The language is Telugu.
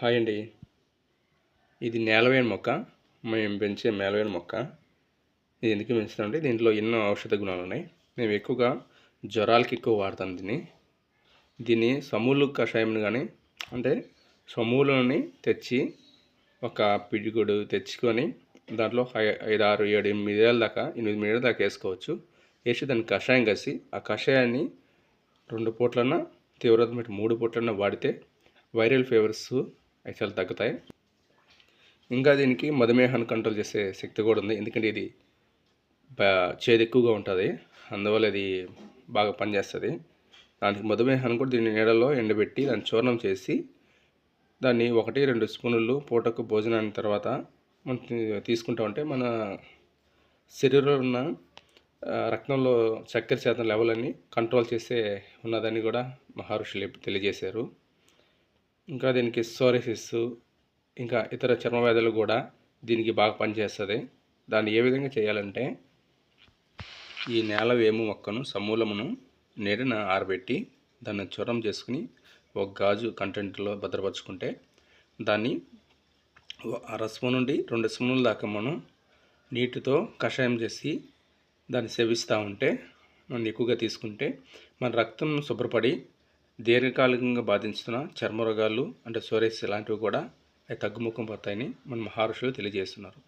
హాయ్ అండి. ఇది నేలవేణి మొక్క. మేము పెంచే నేలవేణి మొక్క. ఇది ఎందుకు పెంచుతామంటే దీంట్లో ఎన్నో ఔషధ గుణాలు ఉన్నాయి. మేము ఎక్కువగా జ్వరాలకి ఎక్కువ వాడతాం దీన్ని. దీన్ని సమూలు కషాయం కానీ అంటే సమూలని తెచ్చి ఒక పిడిగుడు తెచ్చుకొని దాంట్లో ఐదు ఆరు ఏడు ఎనిమిది ఏళ్ళ దాకా ఎనిమిది మీటర్ల దాకా వేసుకోవచ్చు. వేసి దాన్ని కషాయం కసి ఆ కషాయాన్ని రెండు పూట్లన్నా తీవ్రత మీద మూడు పూట్లన్నా వాడితే వైరల్ ఫీవర్స్ అవి తగ్గుతాయి. ఇంకా దీనికి మధుమేహాన్ని కంట్రోల్ చేసే శక్తి కూడా ఉంది. ఎందుకంటే ఇది చేదు ఎక్కువగా ఉంటుంది. అందువల్ల ఇది బాగా పనిచేస్తుంది. దానికి మధుమేహాన్ని కూడా దీన్ని నీడలో ఎండబెట్టి దాన్ని చూర్ణం చేసి దాన్ని ఒకటి రెండు స్పూన్లు పూటకు భోజనాన్ని తర్వాత మనం తీసుకుంటా ఉంటే మన శరీరంలో ఉన్న రక్తంలో చక్కెర శాతం లెవెల్ అని కంట్రోల్ చేసే ఉన్నదని కూడా మహర్షులు తెలియజేశారు. ఇంకా దీనికి సోరెసిస్ ఇంకా ఇతర చర్మ వ్యాధులు కూడా దీనికి బాగా పనిచేస్తుంది. దాన్ని ఏ విధంగా చేయాలంటే ఈ నేల వేము మొక్కను సమూలమును నీడన ఆరబెట్టి దాన్ని చూరం చేసుకుని ఒక గాజు కంటెంట్లో భద్రపరుచుకుంటే దాన్ని అర స్పూన్ నుండి రెండు స్పూన్ల దాకా మనం నీటితో కషాయం చేసి దాన్ని సేవిస్తూ ఉంటే మనం ఎక్కువగా తీసుకుంటే మన రక్తం శుభ్రపడి దీర్ఘకాలికంగా బాధించుతున్న చర్మ రోగాలు అంటే సోరేస్ ఇలాంటివి కూడా అవి తగ్గుముఖం పోతాయని మన మహర్షులు తెలియజేస్తున్నారు.